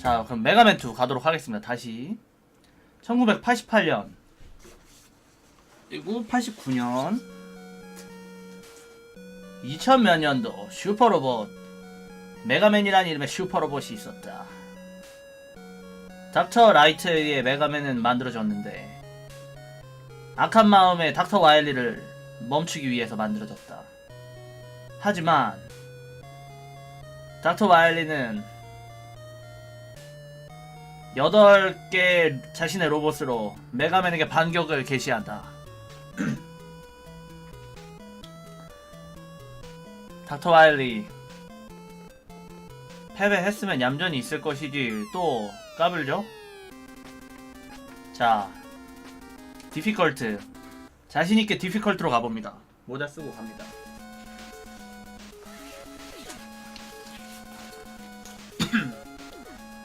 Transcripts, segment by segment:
자, 그럼 메가맨 2 가도록 하겠습니다. 다시. 1988년. 그리고 89년. 2000몇 년도 슈퍼로봇. 메가맨이라는 이름의 슈퍼로봇이 있었다. 닥터 라이트에 의해 메가맨은 만들어졌는데 악한 마음의 닥터 와일리를 멈추기 위해서 만들어졌다. 하지만 닥터 와일리는 8개 자신의 로봇으로 메가맨에게 반격을 개시한다. 닥터 와일리 패배했으면 얌전히 있을 것이지 또 까불죠? 자 디피컬트 자신있게 디피컬트로 가봅니다 모자 쓰고 갑니다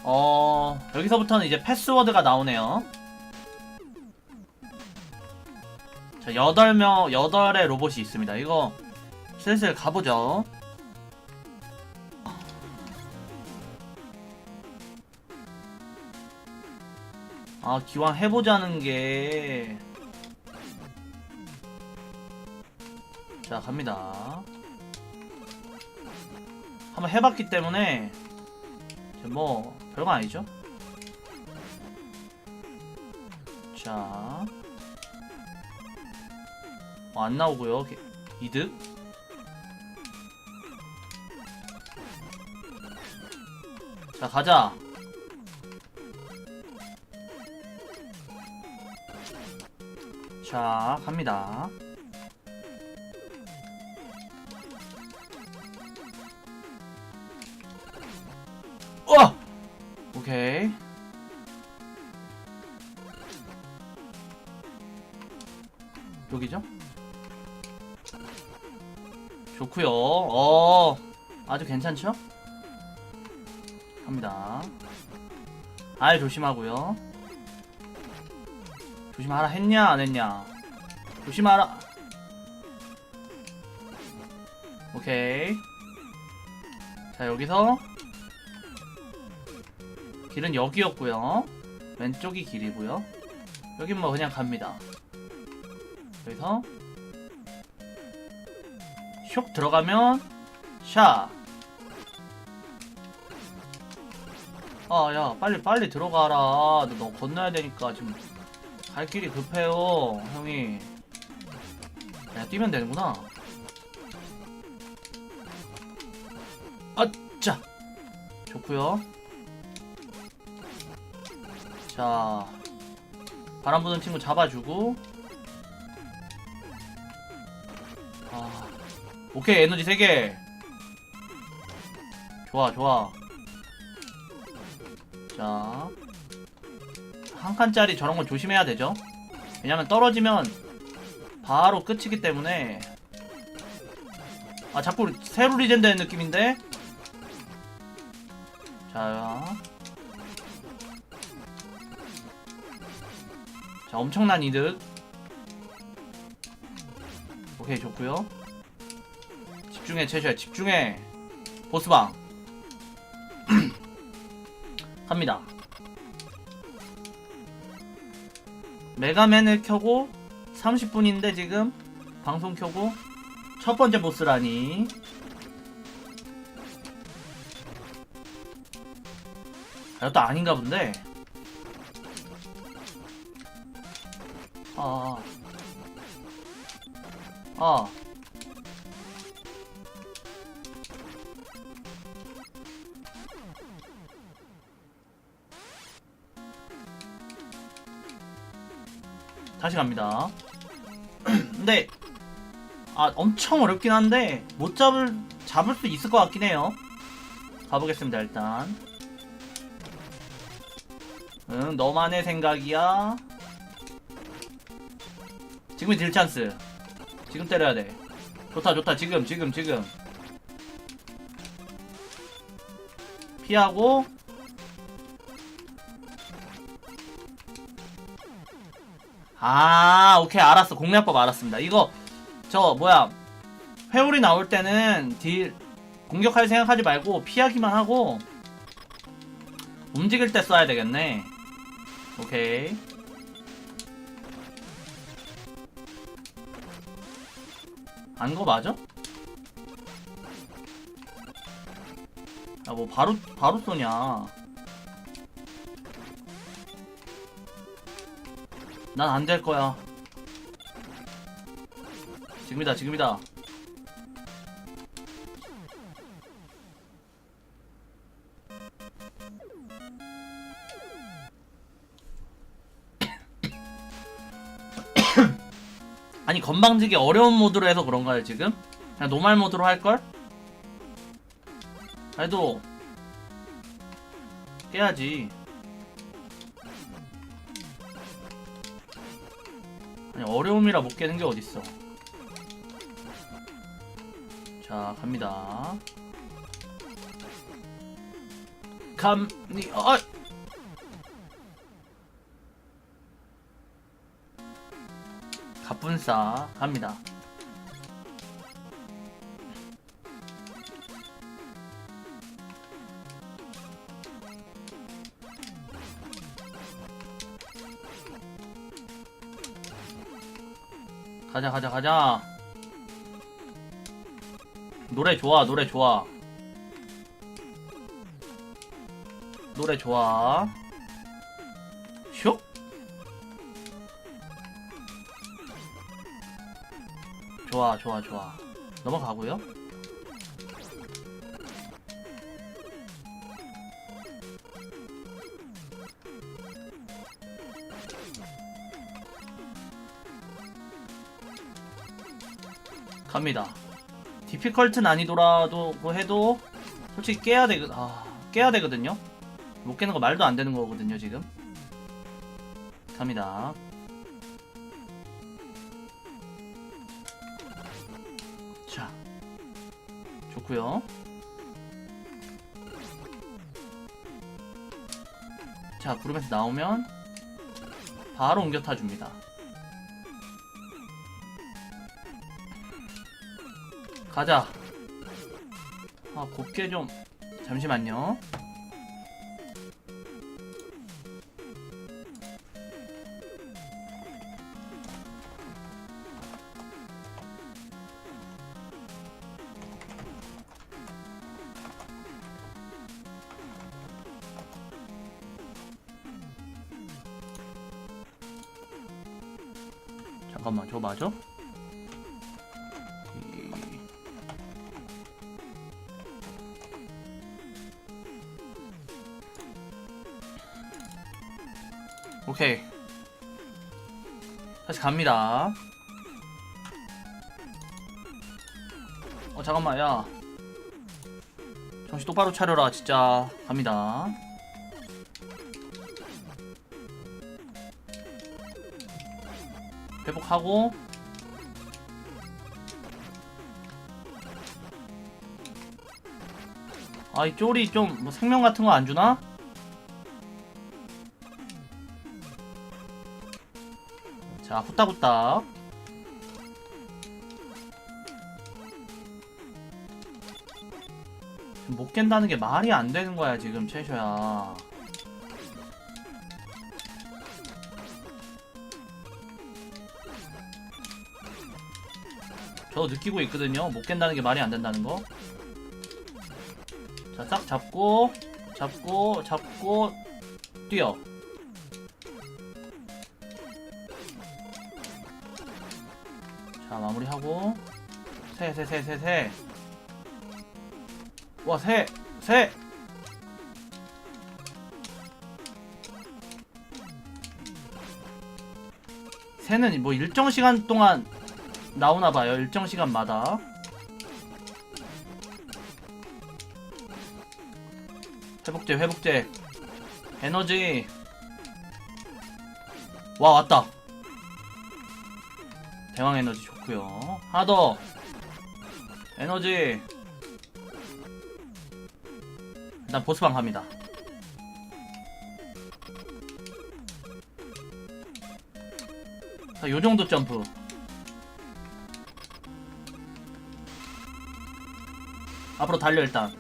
어 여기서부터는 이제 패스워드가 나오네요 자 8명 8의 로봇이 있습니다 이거 슬슬 가보죠 아 기왕 해보자는 게. 자 갑니다. 한번 해봤기 때문에 뭐 별거 아니죠? 자. 어, 안 나오고요. 게- 이득. 자 가자. 자, 갑니다. 오케이. 여기죠? 좋구요. 어, 아주 괜찮죠? 갑니다. 알 조심하고요. 조심하라 했냐 안 했냐 조심하라 오케이 자 여기서 길은 여기였고요 왼쪽이 길이고요 여긴 뭐 그냥 갑니다 여기서 슉 들어가면 샤 아, 야, 빨리, 빨리 들어가라. 너, 너 건너야 되니까 지금 갈 길이 급해요, 형이. 야, 뛰면 되는구나. 아짜! 좋구요. 자, 바람 부는 친구 잡아주고. 아, 오케이, 에너지 3개. 좋아, 좋아. 자, 한 칸짜리 저런 건 조심해야 되죠. 왜냐면 떨어지면 바로 끝이기 때문에. 아, 자꾸 새로 리젠 되는 느낌인데? 자. 자, 엄청난 이득. 오케이, 좋고요 집중해, 채셔야 집중해. 보스방. 갑니다. 메가맨을 켜고 30분인데 지금 방송 켜고 첫 번째 보스라니 아, 이것도 아닌가 본데 아, 아. 다시 갑니다. 근데 아 엄청 어렵긴 한데 못 잡을 잡을 수 있을 것 같긴 해요. 가보겠습니다 일단. 응 너만의 생각이야. 지금이 딜 찬스. 지금 때려야 돼. 좋다 좋다 지금 지금 지금. 피하고 아, 오케이, 알았어. 공략법 알았습니다. 이거, 저, 뭐야, 회오리 나올 때는 딜, 공격할 생각하지 말고 피하기만 하고, 움직일 때 써야 되겠네. 오케이. 안 거 맞아? 야, 뭐 바로 바로 쏘냐? 난 안 될 거야. 지금이다, 지금이다. 건방지게 어려운 모드로 해서 그런가요 지금? 그냥 노말 모드로 할걸? 그래도 깨야지 아니 어려움이라 못 깨는 게 어딨어 자 갑니다 감니 어 갑분싸 갑니다. 가자 가자 가자. 노래 좋아 노래 좋아. 노래 좋아. 좋아 좋아 좋아. 넘어가고요. 갑니다. 디피컬트 난이도라도 뭐 해도 솔직히 깨야 되거 아 깨야 되거든요. 못 깨는 거 말도 안 되는 거거든요 지금. 갑니다 좋고요. 자, 구름에서 나오면 바로 옮겨 타줍니다. 가자. 아, 곱게 좀 잠시만요. 잠깐만, 저거 맞아? 이- 오케이. 다시 갑니다. 어, 잠깐만, 야. 정신 똑바로 차려라, 진짜. 갑니다. 회복하고. 아이 쫄이 좀뭐 생명 같은 거 안 주나? 자 후딱후딱. 못 깬다는 게 말이 안 되는 거야 지금 채셔야 저 느끼고 있거든요. 못 깬다는 게 말이 안 된다는 거. 자, 딱 잡고, 잡고, 잡고, 뛰어. 자, 마무리하고. 새, 새, 새, 새, 새. 와, 새, 새! 새는 뭐 일정 시간 동안 나오나 봐요. 일정 시간마다. 회복제, 회복제. 에너지. 와, 왔다. 대왕 에너지 좋고요. 하나 더. 에너지. 일단 보스방 갑니다. 자, 요 정도 점프. 앞으로 달려 일단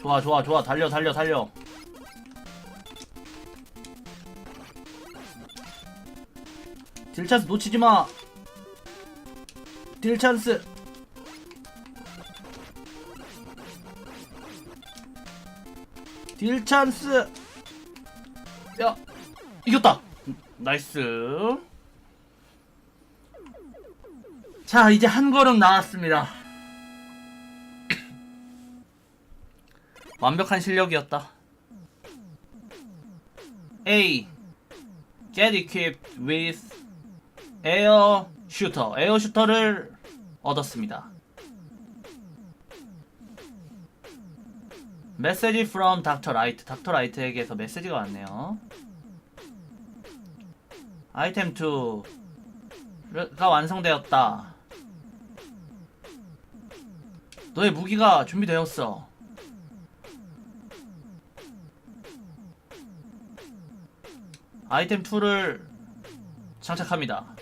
좋아 좋아 좋아 달려 달려 달려 딜 찬스 놓치지 마. 딜 찬스. 딜 찬스. 야, 이겼다. 나이스. 자, 이제 한 걸음 나왔습니다. 완벽한 실력이었다. A. Get equipped with 에어 슈터. 에어 슈터를 얻었습니다. 메시지 from 닥터 라이트. 닥터 라이트에게서 메시지가 왔네요. 아이템 2가 완성되었다. 너의 무기가 준비되었어. 아이템 2를 장착합니다.